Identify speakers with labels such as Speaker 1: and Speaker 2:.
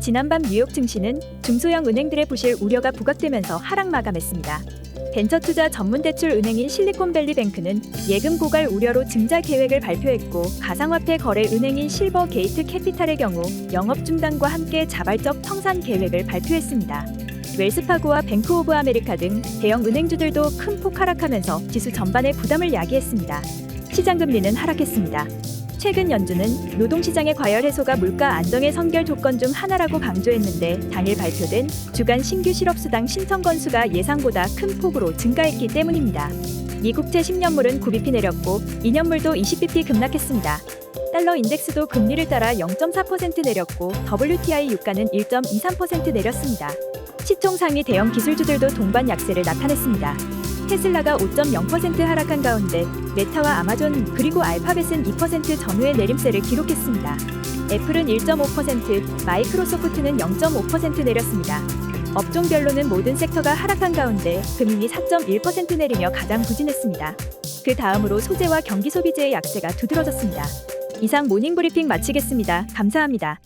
Speaker 1: 지난밤 뉴욕 증시는 중소형 은행들의 부실 우려가 부각되면서 하락 마감했습니다. 벤처 투자 전문 대출 은행인 실리콘밸리 뱅크는 예금 고갈 우려로 증자 계획을 발표했고 가상화폐 거래 은행인 실버 게이트 캐피탈의 경우 영업 중단과 함께 자발적 청산 계획을 발표했습니다. 웰스파고와 뱅크 오브 아메리카 등 대형 은행주들도 큰 폭 하락하면서 지수 전반에 부담을 야기했습니다. 시장 금리는 하락했습니다. 최근 연준은 노동시장의 과열 해소가 물가 안정의 선결 조건 중 하나라고 강조했는데 당일 발표된 주간 신규 실업수당 신청 건수가 예상보다 큰 폭으로 증가했기 때문입니다. 미국채 10년물은 9bp 내렸고 2년물도 20bp 급락했습니다. 달러 인덱스도 금리를 따라 0.4% 내렸고 WTI 유가는 1.23% 내렸습니다. 시총 상위 대형 기술주들도 동반 약세를 나타냈습니다. 테슬라가 5.0% 하락한 가운데 메타와 아마존 그리고 알파벳은 2% 전후의 내림세를 기록했습니다. 애플은 1.5%, 마이크로소프트는 0.5% 내렸습니다. 업종별로는 모든 섹터가 하락한 가운데 금융이 4.1% 내리며 가장 부진했습니다. 그 다음으로 소재와 경기 소비재의 약세가 두드러졌습니다. 이상 모닝 브리핑 마치겠습니다. 감사합니다.